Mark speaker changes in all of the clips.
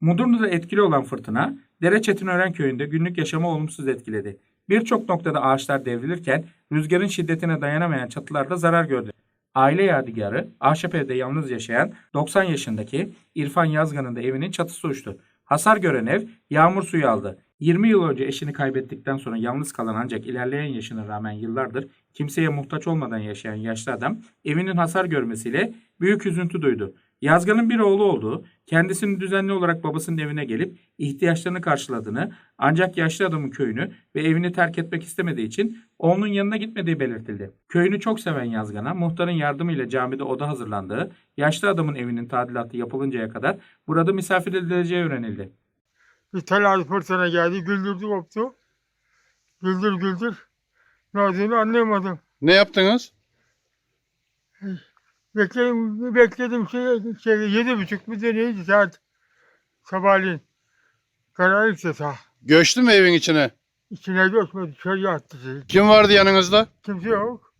Speaker 1: Mudurnu'da etkili olan fırtına, Dereçetinören köyünde günlük yaşamı olumsuz etkiledi. Birçok noktada ağaçlar devrilirken rüzgarın şiddetine dayanamayan çatılarda zarar gördü. Aile yadigarı, ahşap evde yalnız yaşayan 90 yaşındaki İrfan Yazgan'ın da evinin çatısı uçtu. Hasar gören ev yağmur suyu aldı. 20 yıl önce eşini kaybettikten sonra yalnız kalan ancak ilerleyen yaşına rağmen yıllardır kimseye muhtaç olmadan yaşayan yaşlı adam evinin hasar görmesiyle büyük üzüntü duydu. Yazgan'ın bir oğlu olduğu, kendisinin düzenli olarak babasının evine gelip ihtiyaçlarını karşıladığını ancak yaşlı adamın köyünü ve evini terk etmek istemediği için oğlunun yanına gitmediği belirtildi. Köyünü çok seven Yazgan'a muhtarın yardımıyla camide oda hazırlandığı, yaşlı adamın evinin tadilatı yapılıncaya kadar burada misafir edileceği öğrenildi.
Speaker 2: Bir telaş fırtına geldi, güldürdü koptu. Güldür güldür. Ne olduğunu anlayamadım.
Speaker 3: Ne yaptınız?
Speaker 2: Bekledim, bekledim şey, şey yedi buçuk bir de neydi saat sabahleyin. Kararlıksa sağ.
Speaker 3: Göçtü mü evin içine?
Speaker 2: İçine göçmedi, dışarıya attı şey.
Speaker 3: Kim vardı yanınızda?
Speaker 2: Kimse yok.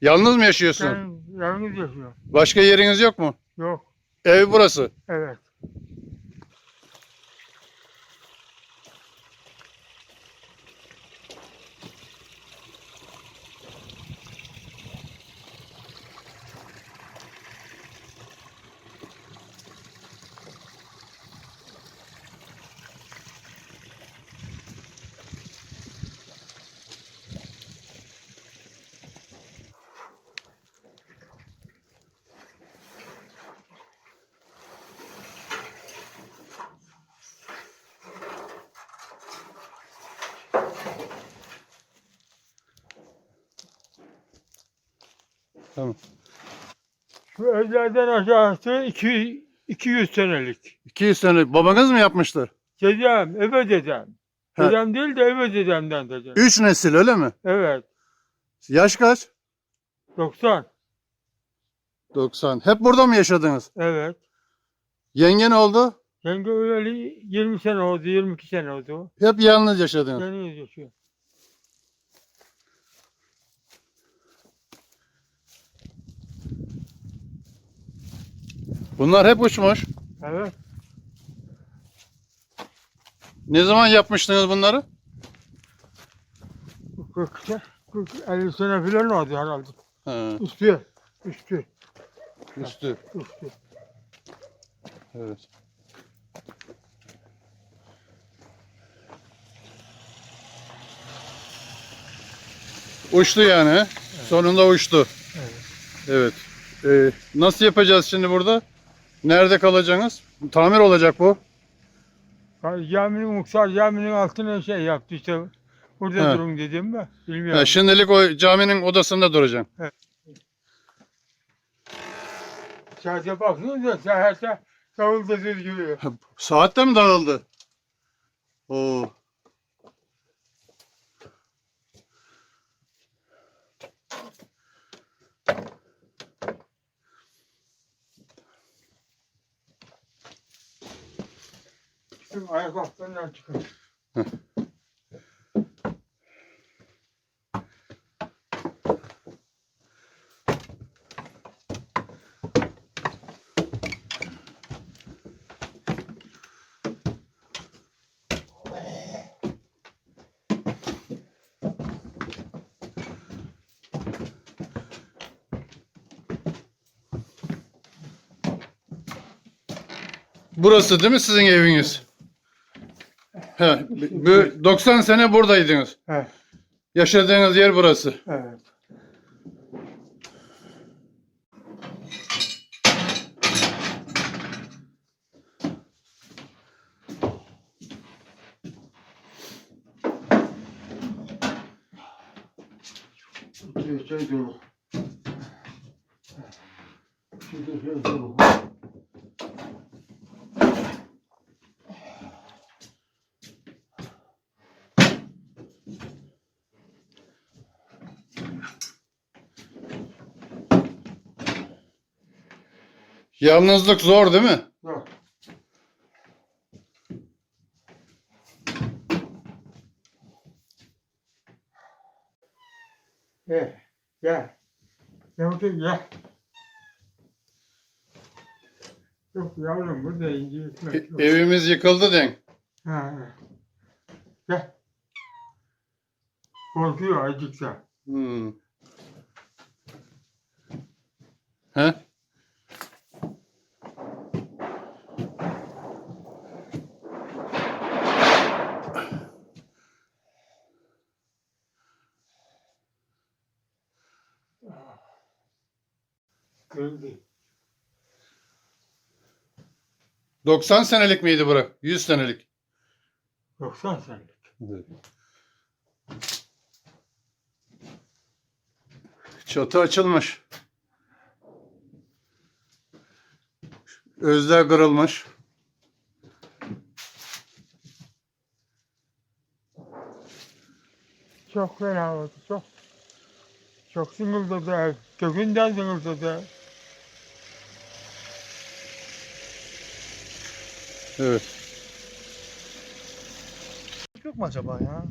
Speaker 3: Yalnız mı yaşıyorsun?
Speaker 2: Ben yalnız yaşıyorum.
Speaker 3: Başka yeriniz yok mu?
Speaker 2: Yok,
Speaker 3: Ev burası.
Speaker 2: evet.
Speaker 3: Tamam.
Speaker 2: Şu evlerden aşağısı iki, 200 senelik.
Speaker 3: 200 sene babanız mı yapmıştır?
Speaker 2: Dedem, eve dedem.
Speaker 3: Ha.
Speaker 2: Dedem değil de eve dedemden dedem.
Speaker 3: 3 nesil öyle mi?
Speaker 2: Evet,
Speaker 3: Yaş kaç?
Speaker 2: 90.
Speaker 3: 90. Hep burada mı yaşadınız?
Speaker 2: Evet.
Speaker 3: Yenge ne oldu?
Speaker 2: Yenge öleli 20 sene oldu, 22 sene oldu.
Speaker 3: Hep yalnız yaşadınız.
Speaker 2: Yalnız yaşıyor.
Speaker 3: Bunlar hep uçmuş.
Speaker 2: Evet.
Speaker 3: Ne zaman yapmıştınız bunları?
Speaker 2: 40, se- 40, 50 sene falan oldu herhalde.
Speaker 3: Ha,
Speaker 2: Üstü, üstü,
Speaker 3: üstü.
Speaker 2: üstü.
Speaker 3: Evet. Uçtu yani. he? Sonunda uçtu. Evet. Ee, nasıl yapacağız şimdi burada? Nerede kalacaksınız? Tamir olacak bu.
Speaker 2: Caminin, Muhtar caminin altına şey yaptı işte. Burada
Speaker 3: Ha.
Speaker 2: durun dedim mi? Bilmiyorum.
Speaker 3: Ha, şimdilik o caminin odasında duracaksın.
Speaker 2: Saate bakıyoruz da sahte davulda düz gibi.
Speaker 3: Saat de mi dağıldı? Oo.
Speaker 2: Bizim ayak altından çıkıyor.
Speaker 3: Burası değil mi sizin eviniz? He, bu 90 sene buradaydınız.
Speaker 2: Evet,
Speaker 3: Yaşadığınız yer burası.
Speaker 2: evet. Dolu. Şurada şey
Speaker 3: Yalnızlık zor değil mi?
Speaker 2: Yok. Gel, gel. Gel bakayım gel. Yok yavrum burada ince ekmek
Speaker 3: E- evimiz yıkıldı den.
Speaker 2: Ha. Gel. Korkuyor acıksa.
Speaker 3: Hmm.
Speaker 2: Kırıldı.
Speaker 3: 90 senelik miydi bura? 100 senelik.
Speaker 2: 90 senelik.
Speaker 3: Çatı açılmış. Özler kırılmış.
Speaker 2: Çok fena oldu. Çok. Çok sıngıldadı ev. Kökünden sıngıldadı.
Speaker 3: Evet.
Speaker 4: Yok mu acaba ya?